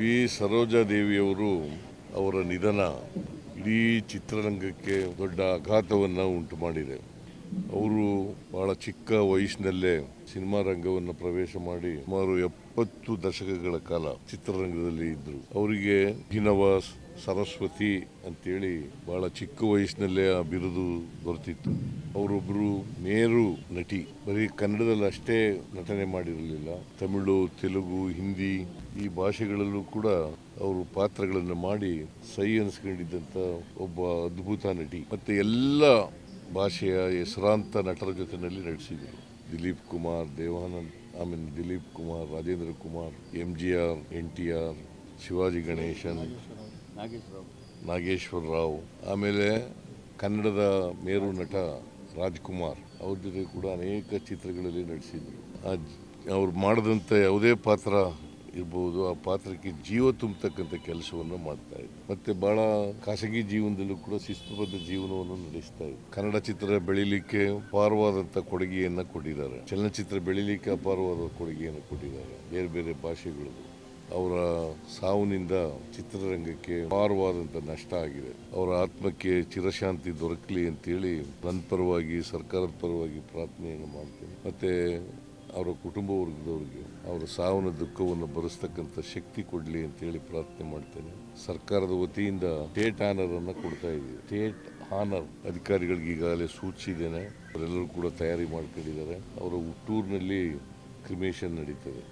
V. ಸರೋಜಾದೇವಿಯವರು ಅವರ ನಿಧನ ಇಡೀ ಚಿತ್ರರಂಗಕ್ಕೆ ದೊಡ್ಡ ಆಘಾತವನ್ನು ಉಂಟು ಮಾಡಿದೆ. ಅವರು ಬಹಳ ಚಿಕ್ಕ ವಯಸ್ಸಿನಲ್ಲೇ ಸಿನಿಮಾ ರಂಗವನ್ನು ಪ್ರವೇಶ ಮಾಡಿ ಸುಮಾರು ಎಪ್ಪತ್ತು ದಶಕಗಳ ಕಾಲ ಚಿತ್ರರಂಗದಲ್ಲಿ ಇದ್ದರು ಅವರಿಗೆ ಅಭಿನವ ಸರಸ್ವತಿ ಅಂತೇಳಿ ಬಹಳ ಚಿಕ್ಕ ವಯಸ್ಸಿನಲ್ಲೇ ಆ ಬಿರುದು ದೊರೆತಿತ್ತು. ಅವರೊಬ್ಬರು ಮೇರು ನಟಿ. ಬರೀ ಕನ್ನಡದಲ್ಲಿ ಅಷ್ಟೇ ನಟನೆ ಮಾಡಿರಲಿಲ್ಲ. ತಮಿಳು, ತೆಲುಗು, ಹಿಂದಿ ಈ ಭಾಷೆಗಳಲ್ಲೂ ಕೂಡ ಅವರು ಪಾತ್ರಗಳನ್ನು ಮಾಡಿ ಸೈ ಅನಿಸ್ಕೊಂಡಿದ್ದಂಥ ಒಬ್ಬ ಅದ್ಭುತ ನಟಿ. ಮತ್ತು ಎಲ್ಲ ಭಾಷೆಯ ಹೆಸರಾಂತ ನಟರ ಜೊತೆಯಲ್ಲಿ ನಟಿಸಿದರು. ದಿಲೀಪ್ ಕುಮಾರ್, ದೇವಾನಂದ್ ಆಮೇಲೆ Dilip Kumar, Rajendra Kumar, M G R, N T R, Shivaji Ganesan Nageswara Rao ಆಮೇಲೆ ಕನ್ನಡದ ಮೇರು ನಟ ರಾಜ್ಕುಮಾರ್. ಅವ್ರ ಜೊತೆ ಕೂಡ ಅನೇಕ ಚಿತ್ರಗಳಲ್ಲಿ ನಟಿಸಿದರು ಅವ್ರು ಮಾಡಿದಂಥ ಯಾವುದೇ ಪಾತ್ರ ಇರ್ಬೋದು, ಆ ಪಾತ್ರಕ್ಕೆ ಜೀವ ತುಂಬತಕ್ಕಂಥ ಕೆಲಸವನ್ನು ಮಾಡ್ತಾ ಇದ್ರು ಮತ್ತೆ ಬಹಳ ಖಾಸಗಿ ಜೀವನದಲ್ಲೂ ಕೂಡ ಶಿಸ್ತುಬದ್ಧ ಜೀವನವನ್ನು ನಡೆಸ್ತಾ ಇದ್ರು ಕನ್ನಡ ಚಿತ್ರ ಬೆಳಿಲಿಕ್ಕೆ ಅಪಾರವಾದಂಥ ಕೊಡುಗೆಯನ್ನು ಕೊಟ್ಟಿದ್ದಾರೆ. ಚಲನಚಿತ್ರ ಬೆಳಿಲಿಕ್ಕೆ ಅಪಾರವಾದ ಕೊಡುಗೆಯನ್ನು ಕೊಟ್ಟಿದ್ದಾರೆ. ಬೇರೆ ಬೇರೆ ಭಾಷೆಗಳು ಅವರ ಸಾವಿನಿಂದ ಚಿತ್ರರಂಗಕ್ಕೆ ಅಪಾರವಾದಂಥ ನಷ್ಟ ಆಗಿದೆ. ಅವರ ಆತ್ಮಕ್ಕೆ ಚಿರಶಾಂತಿ ದೊರಕಲಿ ಅಂತೇಳಿ ನನ್ನ ಪರವಾಗಿ, ಸರ್ಕಾರದ ಪರವಾಗಿ ಪ್ರಾರ್ಥನೆಯನ್ನು ಮಾಡ್ತೇನೆ. ಮತ್ತೆ ಅವರ ಕುಟುಂಬ ವರ್ಗದವರಿಗೆ ಅವರ ಸಾವಿನ ದುಃಖವನ್ನು ಭರಿಸ್ತಕ್ಕಂಥ ಶಕ್ತಿ ಕೊಡಲಿ ಅಂತೇಳಿ ಪ್ರಾರ್ಥನೆ ಮಾಡ್ತೇನೆ. ಸರ್ಕಾರದ ವತಿಯಿಂದ ಸ್ಟೇಟ್ ಆನರ್ ಅನ್ನು ಕೊಡ್ತಾ ಇದ್ದೀವಿ. ಸ್ಟೇಟ್ ಆನರ್ ಅಧಿಕಾರಿಗಳಿಗೆ ಈಗಾಗಲೇ ಸೂಚಿಸಿದ್ದೇನೆ. ಅವರೆಲ್ಲರೂ ಕೂಡ ತಯಾರಿ ಮಾಡ್ಕೊಂಡಿದ್ದಾರೆ. ಅವರ ಹುಟ್ಟೂರಿನಲ್ಲಿ ಕ್ರಿಮೇಷನ್ ನಡೀತದೆ.